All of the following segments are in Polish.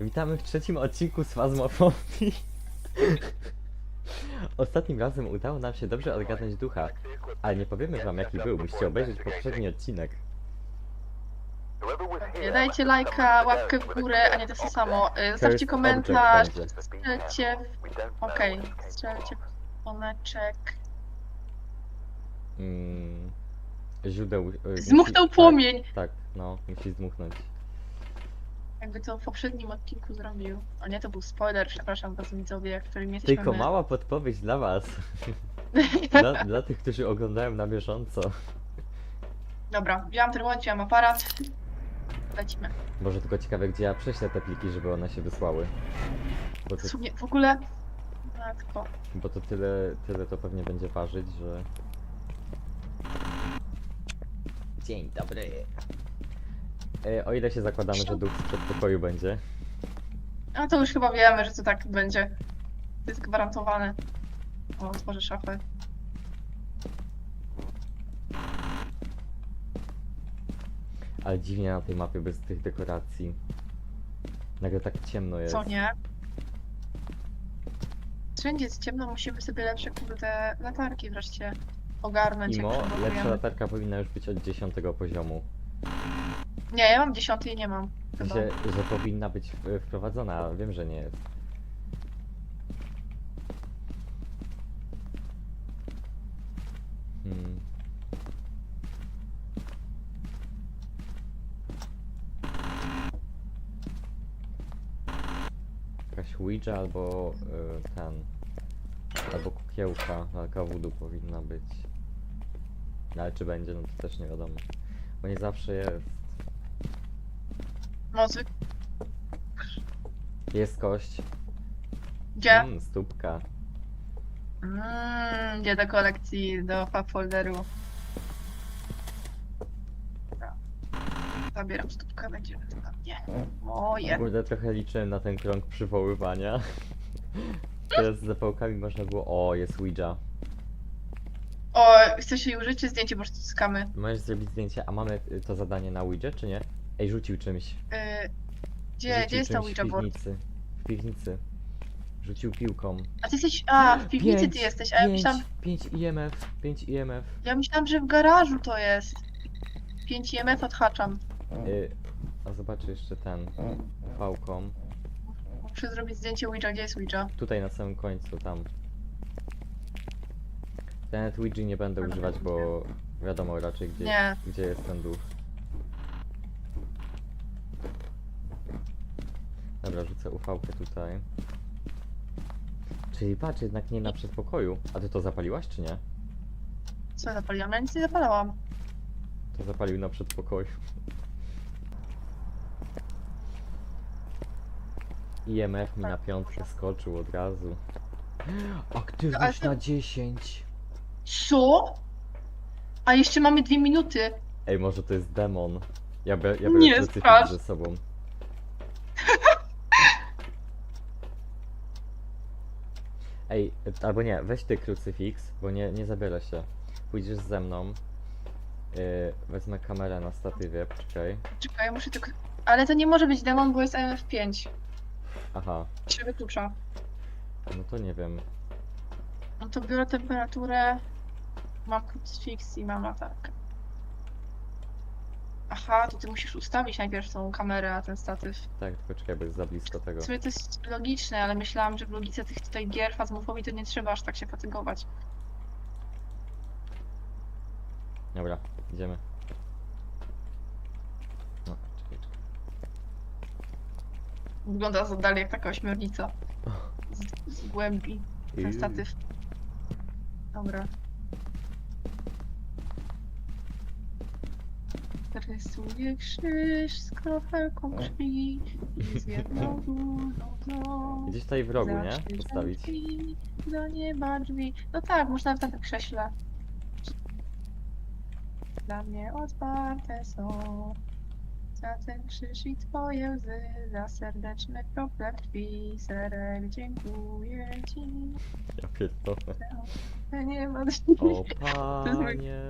Witamy w trzecim odcinku z Fazmofobii. Ostatnim razem udało nam się dobrze odgadnąć ducha, ale nie powiemy wam jaki był, musicie obejrzeć poprzedni odcinek. Nie dajcie lajka, łapkę w górę, a nie to samo. Y, Zostawcie komentarz, strzelcie... Okej, strzelcie dzwoneczek. Mm, źródeł... y, Zmuchnął płomień! Tak, tak, no, musi zdmuchnąć. Jakby to w poprzednim odcinku zrobił. O nie, to był spoiler, przepraszam was widzowie, którymi jesteśmy Tylko my. mała podpowiedź dla was. Dla, dla tych, którzy oglądają na bieżąco. Dobra, wziąłam termometr, wziąłam aparat. Lecimy. Może tylko ciekawe, gdzie ja prześlę te pliki, żeby one się wysłały. Bo W to, sumie, w ogóle... Matko. bo to tyle, tyle to pewnie będzie ważyć, że... Dzień dobry. E, o ile się zakładamy, że duch z przedpokoju będzie. A to już chyba wiemy, że to tak będzie. To jest gwarantowane. O, otworzę szafę. Ale dziwnie na tej mapie bez tych dekoracji. Nagle tak ciemno jest. Co nie? Wszędzie jest ciemno, musimy sobie lepsze kurde latarki wreszcie ogarnąć. Jak lepsza próbujemy. latarka powinna już być od 10 poziomu. Nie, ja mam dziesiąty i nie mam. Chyba. sensie, że powinna być wprowadzona, ale wiem, że nie jest. Hmm. Jakaś Ouija albo y, ten. Albo kukiełka na wudu powinna być. No, Ale czy będzie, no to też nie wiadomo. Bo nie zawsze jest. Mozy. Jest kość. Gdzie? Mm, stópka. Mmm, gdzie do kolekcji, do fab folderu. Zabieram stópkę, będzie mnie. Moje. Kurde, trochę liczyłem na ten krąg przywoływania. Teraz z zapałkami można było... O, jest Ouija. O, chcesz jej użyć, czy zdjęcie prostu zyskamy? Możesz zrobić zdjęcie, a mamy to zadanie na Ouija, czy nie? Ej, rzucił czymś. Yy, gdzie, rzucił gdzie jest ta czymś Ouija w board? piwnicy. W piwnicy. Rzucił piłką. A ty jesteś. A, w piwnicy Pięć, ty jesteś, a ja pięć, myślałam. 5 IMF, 5 IMF. Ja myślałam, że w garażu to jest. 5 IMF odhaczam. Y, a zobaczę jeszcze ten. Pałką. Muszę zrobić zdjęcie Ouija. Gdzie jest Ouija? Tutaj na samym końcu, tam. Ja nawet Ouija nie będę używać, bo wiadomo raczej gdzie, Nie. gdzie jest ten duch. Dobra, rzucę ufałkę tutaj. Czyli patrz, jednak nie na przedpokoju. A ty to zapaliłaś, czy nie? Co zapaliłam? Ja nic nie zapalałam. To zapalił na przedpokoju. IMF mi na Tak. piątkę skoczył od razu. No, ale Aktywność na 10. Co? A jeszcze mamy dwie minuty. Ej, może to jest demon. Ja, be, ja biorę Nie, strasz. ze sobą. Ej, albo nie, weź ty krucyfiks, bo nie, nie zabiorę się. Pójdziesz ze mną. Yy, wezmę kamerę na statywie, poczekaj. Czekaj, muszę tylko. Ale to nie może być demon, bo jest MF5. Aha, Się wyklucza. no to nie wiem. No to biorę temperaturę. Mam krucyfiks i mam latarkę. Aha, to ty musisz ustawić najpierw tą kamerę, a ten statyw. Tak, tylko czekaj, bo jest za blisko tego. W sumie to jest logiczne, ale myślałam, że w logice tych tutaj gier fazmofobii to nie trzeba aż tak się fatygować. Dobra, idziemy. No, czekaj, czekaj. Wygląda z oddali jak taka ośmiornica. Z, z głębi. Ten statyw. Dobra. Rysuję krzyż z kropelką krwi i z jedną dużą dną. Gdzieś tutaj w rogu, nie? Postawić. drzwi, Do nieba drzwi. No tak, można na tym krześle. Dla mnie otwarte są. Za ten krzyż i twoje łzy, za serdeczne krople krwi. Serek, dziękuję ci. Ja pierdolę. Nie ma O jest mój- panie,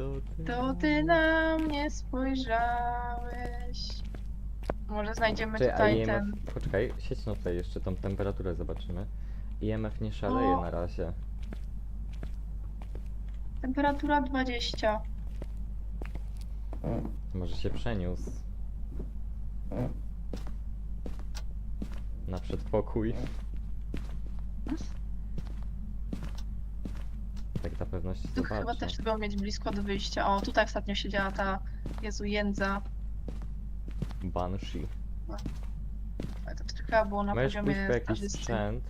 to ty. To ty na mnie spojrzałeś. Może znajdziemy Czy, a tutaj IMF, ten... poczekaj, siedź no tutaj jeszcze tą temperaturę zobaczymy. IMF nie szaleje O. na razie. Temperatura 20. Może się przeniósł. Na przedpokój. Pewność Tu chyba zobaczę. też trzeba mieć blisko do wyjścia. O, tutaj ostatnio siedziała ta Jezu Jędza. Banshee. Ale to chyba było na Możesz pójść poziomie po jakiś stażysty. sprzęt.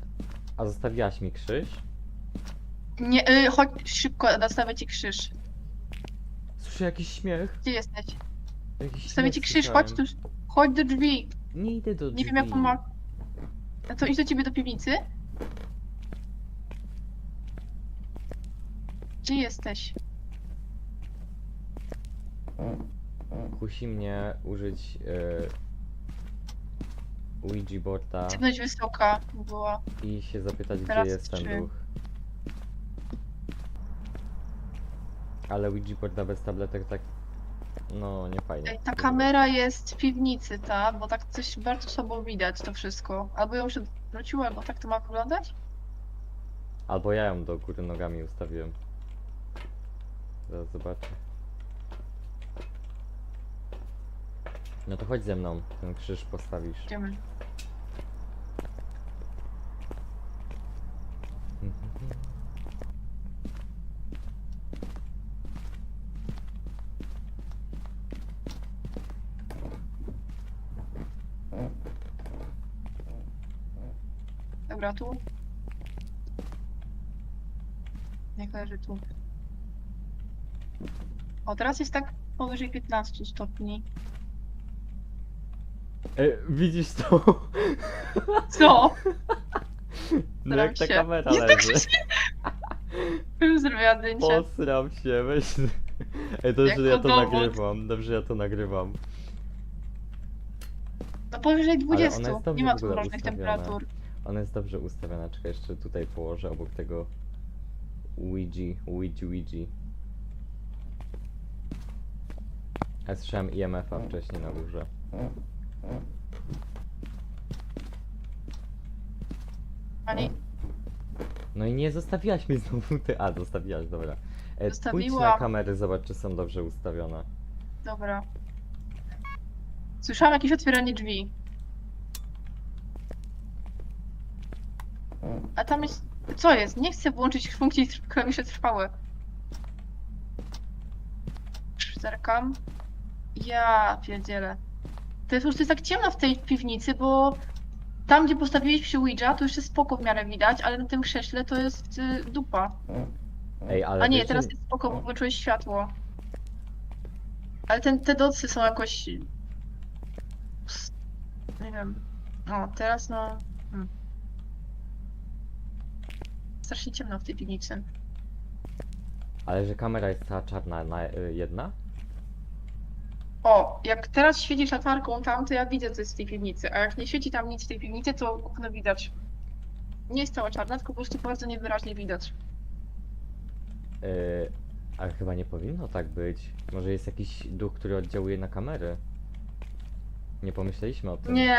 A zostawiłaś mi krzyż? Nie, y, chodź szybko, nastawię ci krzyż. Słyszę jakiś śmiech. Gdzie jesteś? Jakiś śmiech ci krzyż, chodź tu. Chodź do drzwi. Nie idę do drzwi. Nie wiem jak ma... A to idź do ciebie do piwnicy? Gdzie jesteś? Kusi mnie użyć yy, Ouija boarda Aktywność wysoka była. i się zapytać, Teraz gdzie jest ten duch. Ale Ouija boarda bez tabletek tak... No, nie fajnie. Ej, Ta kamera jest w piwnicy, ta, bo tak coś bardzo słabo widać to wszystko. Albo ją się wróciła, albo tak to ma wyglądać? Albo ja ją do góry nogami ustawiłem. Zaraz zobaczę. No to chodź ze mną, ten krzyż postawisz. Idziemy. Dobra, tu. Niech leży tu. O, teraz jest tak powyżej 15 stopni. E, widzisz to? Co? No jak ta się. kamera Nie tak leży. Bym zrobiła zdjęcie. Posram się, weź. Ej, dobrze, Jako że ja to dowód. nagrywam. Dobrze, że ja to nagrywam. No powyżej 20. ona jest dobrze Nie ma w tu ogóle różnych ustawiona. temperatur. Ona jest dobrze ustawiona. Czekaj, jeszcze tutaj położę obok tego Ouija, Ouija, Ouija. Ja słyszałem IMF-a wcześniej na górze. Ani No i nie zostawiłaś mi znowu ty. A, zostawiłaś, dobra. E, pójdź na Zostawiłam. kamery, zobacz, czy są dobrze ustawione. Dobra. Słyszałam jakieś otwieranie drzwi. A tam jest. Co jest? Nie chcę włączyć funkcji tr- klawisze trwałe. Zerkam. Ja pierdzielę. To jest po prostu jest tak ciemno w tej piwnicy, bo tam, gdzie postawiliśmy Ouija, to jeszcze spoko w miarę widać, ale na tym krześle to jest y, dupa. Ej, ale A nie, wiecie- teraz jest spoko, bo włączyłeś światło. Ale ten, te docy są jakoś... s- Nie wiem. O, teraz no... Hmm. Strasznie ciemno w tej piwnicy. Ale że kamera jest cała czarna na y, jedna? O, jak teraz świecisz latarką tam, to ja widzę, co jest w tej piwnicy. A jak nie świeci tam nic w tej piwnicy, to okno widać. Nie jest cała czarna, tylko po prostu bardzo niewyraźnie widać. Yy, ale chyba nie powinno tak być. Może jest jakiś duch, który oddziałuje na kamery? Nie pomyśleliśmy o tym. Nie,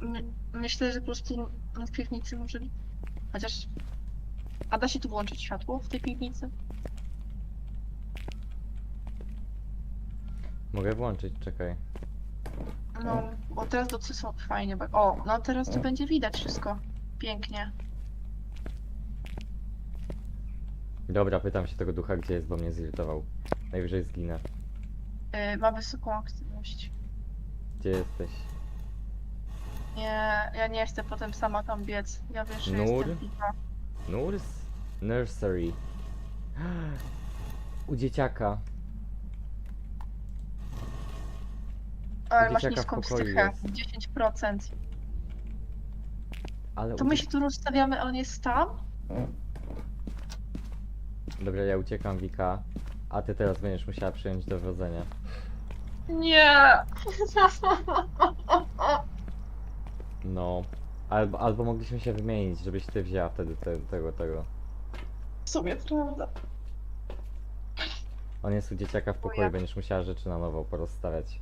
my, myślę, że po prostu w piwnicy może. Chociaż. A da się tu włączyć światło w tej piwnicy? Mogę włączyć, czekaj. No, bo teraz docy są fajnie. Bo... O, no teraz tu będzie widać wszystko. Pięknie. Dobra, pytam się tego ducha, gdzie jest, bo mnie zirytował. Najwyżej zginę. Yy, ma wysoką aktywność. Gdzie jesteś? Nie, ja nie chcę potem sama tam biec. Ja wiesz, że Nur? jestem piwa. Nurs? Nursery. U dzieciaka. Ale masz dzieciaka w niską pokoju psychę. jest. 10%. Ale To my się tu rozstawiamy, a on jest tam? Dobra, ja uciekam, Wika. A ty teraz będziesz musiała przyjąć dowodzenie. Nie! No. Albo, albo mogliśmy się wymienić, żebyś ty wzięła wtedy te, tego, tego. W sumie prawda. On jest u dzieciaka w pokoju, będziesz musiała rzeczy na nowo porozstawiać.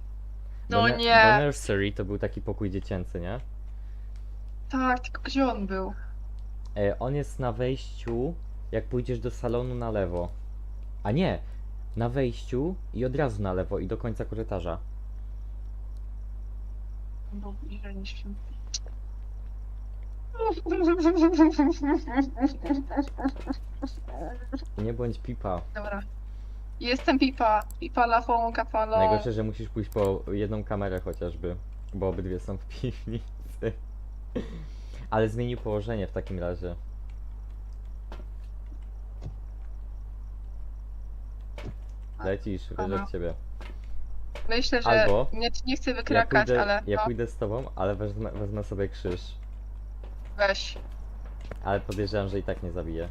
No bo, nie. Bo nursery to był taki pokój dziecięcy, nie? Tak, tylko gdzie on był? E, on jest na wejściu, jak pójdziesz do salonu na lewo. A nie, na wejściu i od razu na lewo i do końca korytarza. Niż się. Nie bądź pipa. Dobra. Jestem pipa. Pipa la fą kapalą. Najgorsze, że musisz pójść po jedną kamerę chociażby, bo obydwie są w piwnicy. Ale zmienił położenie w takim razie. Lecisz, wierzę Aha. w ciebie. Myślę, że Albo- nie, nie chcę Ja wykrakać, pójdę, ale ja no, pójdę z tobą, ale wezmę, wezmę sobie krzyż. weź. Ale podejrzewam, że i tak nie zabiję.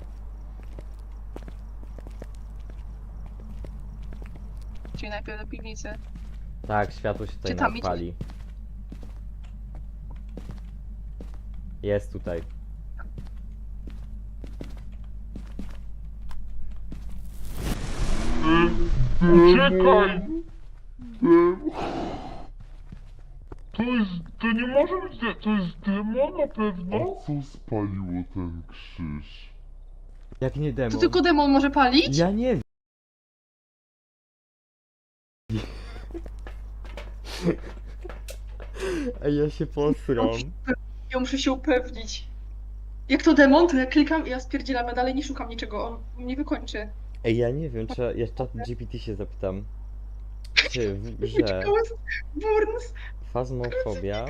Czyli najpierw do piwnicy. Tak, światło się tutaj Czy tam napali. Jest tutaj. Uciekaj! To jest, to nie może być, de- to jest demon na pewno? A co spaliło ten krzyż? Jak nie demon. To tylko demon może palić? Ja nie Ej, ja się posram. Ja muszę się upewnić. Jak to demon, to ja klikam i ja spierdzielam, ja dalej nie szukam niczego, on mnie wykończy. Ej, ja nie wiem, czy ja czat GPT się zapytam. Czy w grze Burns! fazmofobia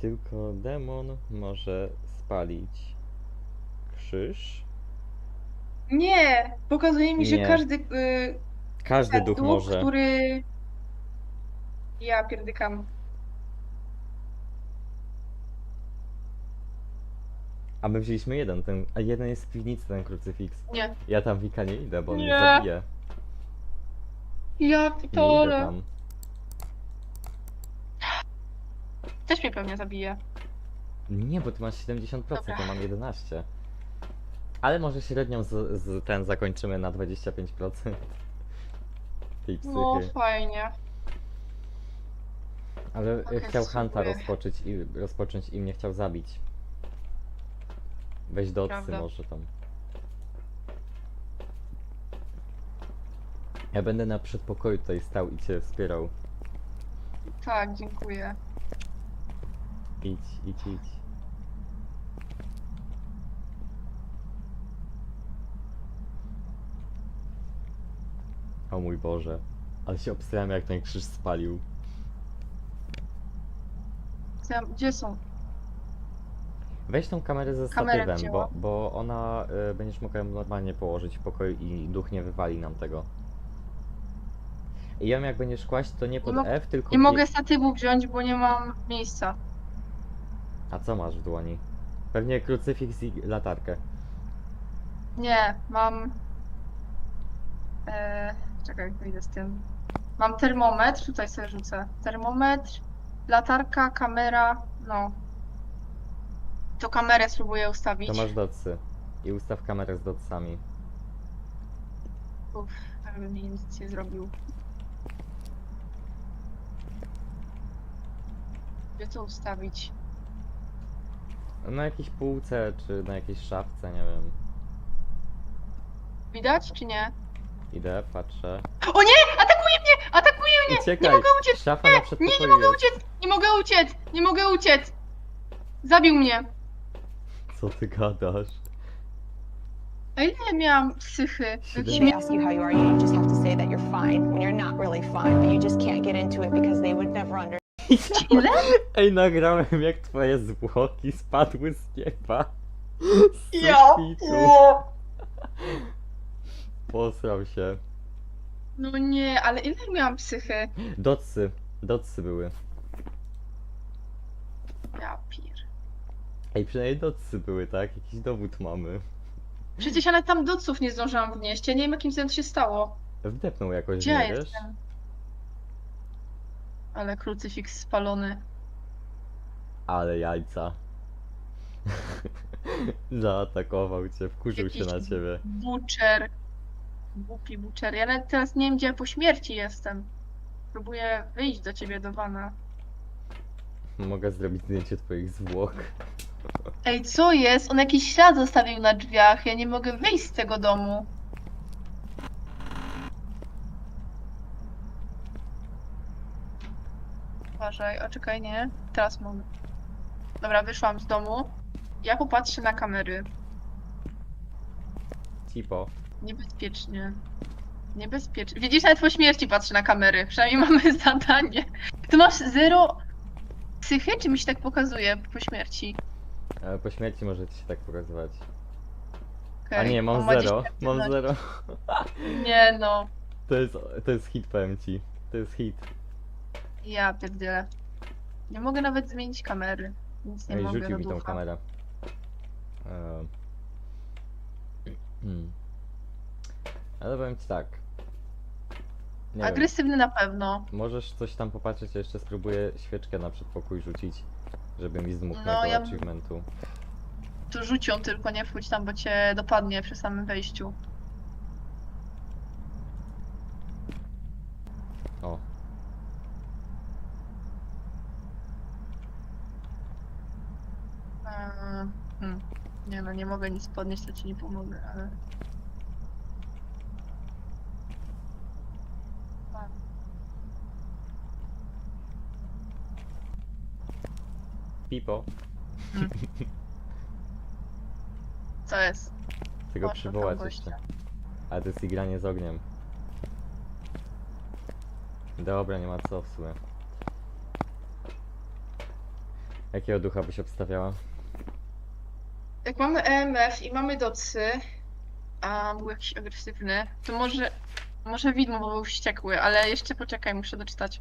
tylko demon może spalić krzyż? Nie! Pokazuje mi, że Nie. każdy y, Każdy duch może. który... Ja pierdykam. A my wzięliśmy jeden, ten, a jeden jest w piwnicy, ten krucyfiks. Nie. Ja tam Wika nie idę, bo on mnie Nie. zabije. Ja Nie idę pitole. tam. Też mnie pewnie zabije. Nie, bo ty masz 70%, Dobra. ja mam 11. Ale może średnią z, z ten zakończymy na 25% tej psychy. No fajnie. Ale Okej, chciał Hanta spróbuję. rozpocząć i, rozpocząć i mnie chciał zabić. Weź docy Prawda. może tam. Ja będę na przedpokoju tutaj stał i cię wspierał. Tak, dziękuję. Idź, idź, idź. O mój Boże. Ale się obstrałem jak ten krzyż spalił. Gdzie są? Weź tą kamerę ze Kamerę statywem, bo, bo ona y, będziesz mógł ją normalnie położyć w pokoju i duch nie wywali nam tego. I ją jak będziesz kłaść, to nie pod mo- F, tylko Nie mogę statywu wziąć, bo nie mam miejsca. A co masz w dłoni? Pewnie krucyfiks i latarkę. Nie, mam. E, czekaj, wyjdę z tym. Mam termometr, tutaj sobie rzucę. Termometr, latarka, kamera, no. To kamerę spróbuję ustawić. To masz docy. I ustaw kamerę z docami. Uff, tak bym nic nie zrobił. Gdzie to ustawić? Na jakiejś półce, czy na jakiejś szafce, nie wiem. Widać, czy nie? Idę, patrzę. O nie! Atakuje mnie! Atakuje mnie! Uciekaj! Nie mogę uciec! Szafa na Nie, przedpokoju nie mogę jest. uciec! Nie mogę uciec! Nie mogę uciec! Zabił mnie! Co ty gadasz? A ile miałam psychy? Siedem- She may ask you how you are, you just have to say that you're fine when you're not really fine, but you just can't get into it because they would never understand. Ile? Ej, nagrałem jak twoje zwłoki spadły z nieba. Z Ja! sufitu. Posrał się. No nie, ale ile miałam psychy? Docy. Docy były. Ja pir. Ej, przynajmniej docy były, tak? Jakiś dowód mamy. Przecież nawet tam doców nie zdążyłam wnieść. Ja nie wiem jakim cudem to się stało. Wdepnął jakoś, Gdzie ja nie wiesz? jestem? Ale krucyfiks spalony. Ale jajca. Zaatakował cię, wkurzył się Jakiś na ciebie. Butcher. Głupi butcher. Ja nawet teraz nie wiem, gdzie ja po śmierci jestem. Próbuję wyjść do ciebie do wana. Mogę zrobić zdjęcie twoich zwłok. Ej, co jest? On jakiś ślad zostawił na drzwiach. Ja nie mogę wyjść z tego domu. Uważaj, o czekaj, nie. Teraz mogę. Dobra, wyszłam z domu. Ja popatrzę na kamery. Cipo. Niebezpiecznie. Niebezpiecznie. Widzisz, nawet po śmierci patrzę na kamery. Przynajmniej mamy zadanie. Ty masz zero psychy, czy mi się tak pokazuje po śmierci? E, Po śmierci może ci się tak pokazywać. A Okej, nie, mam on ma zero. 10 Mam zero. Nie no. To jest, to jest hit, powiem ci. To jest hit. Ja pierdzielę. Nie mogę nawet zmienić kamery. Nic nie Ej, mogę rzucił mi tą kamerę. E, Hmm. Ale powiem ci tak. Nie wiem, Agresywny na pewno. możesz coś tam popatrzeć, ja jeszcze spróbuję świeczkę na przedpokój rzucić, żeby mi zdmuchnął No, ja- achievementu. Tu rzucią, tylko nie wchodź tam, bo cię dopadnie przy samym wejściu. O. Eee, hmm. Nie no, nie mogę nic podnieść, to ci nie pomogę, ale... Pipo. Co jest? Chcę go O, szukam przywołać jeszcze. Ale to jest igranie z ogniem. Dobra, nie ma co w sumie. Jakiego ducha byś obstawiała? Jak mamy EMF i mamy docy, a był jakiś agresywny, to może... Może widmo, bo był wściekły, ale jeszcze poczekaj, muszę doczytać.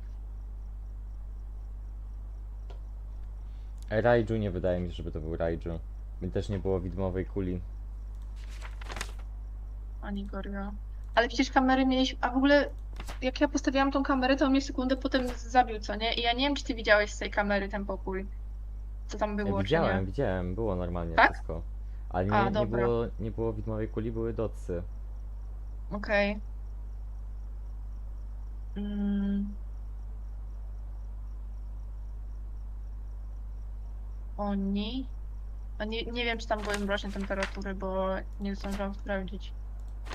Raiju nie wydaje mi się, żeby to był Raiju. Mi też nie było widmowej kuli. Ani Gorio. Ale przecież kamery mieliśmy. A w ogóle, jak ja postawiłam tą kamerę, to on mnie sekundę potem zabił, co nie? I ja nie wiem, czy ty widziałeś z tej kamery ten pokój. Co tam było, Ja czy widziałem, nie? widziałem, było normalnie Tak? wszystko. Ale nie, A, nie, dobra. było, nie było widmowej kuli, były docy. Okej. Mm. Oni. A nie, nie wiem, czy tam były mroczne temperatury, bo nie zdążyłam sprawdzić.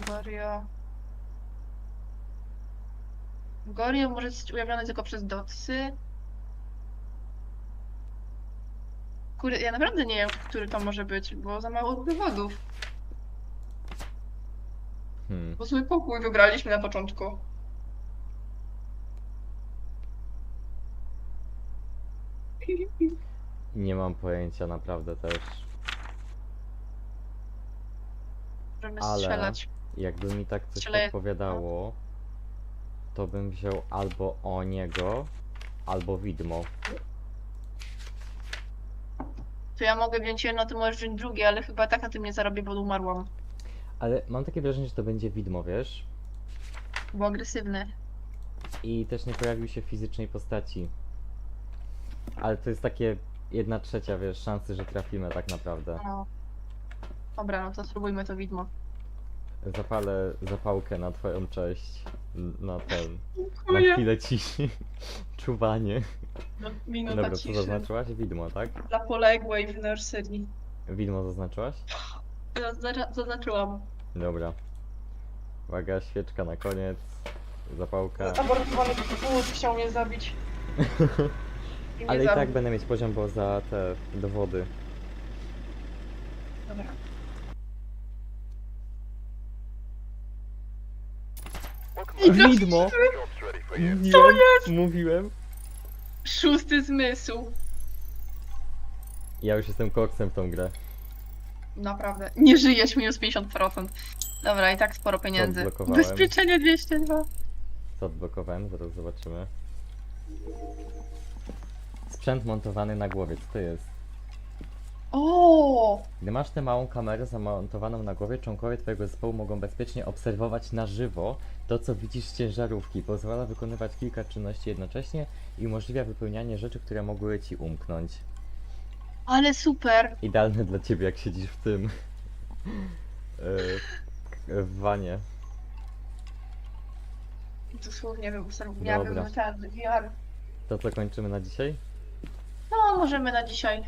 Gorio. Gorio może być ujawniony tylko przez dotsy. Kurde, ja naprawdę nie wiem, który to może być, bo za mało dowodów. Hmm. Bo zły pokój wybraliśmy na początku. Nie mam pojęcia naprawdę też. Możemy Ale- strzelać. Jakby mi tak coś Strzelaj- podpowiadało, to bym wziął albo o niego, albo widmo. To ja mogę wziąć jedno, ty możesz wziąć drugie, ale chyba tak na tym nie zarobię, bo umarłam. Ale mam takie wrażenie, że to będzie widmo, wiesz? Był agresywny. I też nie pojawił się w fizycznej postaci. Ale to jest takie jedna trzecia, wiesz, szansy, że trafimy tak naprawdę. No. Dobra, no to spróbujmy to widmo. Zapalę zapałkę na twoją cześć. n- Na ten. Na Dziękuję. chwilę ciszy. Czuwanie. No, Minuta Dobra, co ciszy. zaznaczyłaś? Widmo, tak? Dla poległej w nursery. Widmo zaznaczyłaś? Zaznaczyłam. Dobra. Uwaga, świeczka na koniec. Zapałka. Abortowany wóz chciał mnie zabić. I Ale i tak będę mieć poziom, bo za te dowody. Dobra. Widmo! Mówiłem, mówiłem. Szósty zmysł. Ja już jestem koksem w tą grę. Naprawdę. Nie żyjesz minus 50%. Dobra, i tak sporo pieniędzy. odblokowałem? Ubezpieczenie 202. Co odblokowałem? Zaraz zobaczymy. Sprzęt montowany na głowie, co to jest? O! Gdy masz tę małą kamerę zamontowaną na głowie, członkowie twojego zespołu mogą bezpiecznie obserwować na żywo to, co widzisz z ciężarówki. Pozwala wykonywać kilka czynności jednocześnie i umożliwia wypełnianie rzeczy, które mogły ci umknąć. Ale super. Idealne dla ciebie, jak siedzisz w tym. yy, w wanie. Dosłownie bym miałabym Dobra. ten VR. To co kończymy na dzisiaj? No, możemy na dzisiaj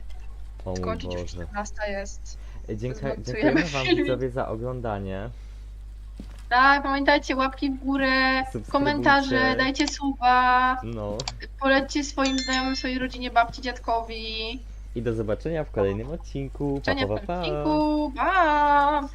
O mój skończyć, już Boże. 14 jest. Dzięka, zmontujemy dziękujemy wam filmik. widzowie za oglądanie. Tak, pamiętajcie, łapki w górę, Subskrybujcie. komentarze, dajcie suba, No polećcie swoim znajomym, swojej rodzinie, babci, dziadkowi. i do zobaczenia w kolejnym odcinku. Pa, pa, w pa, pa. odcinku, pa!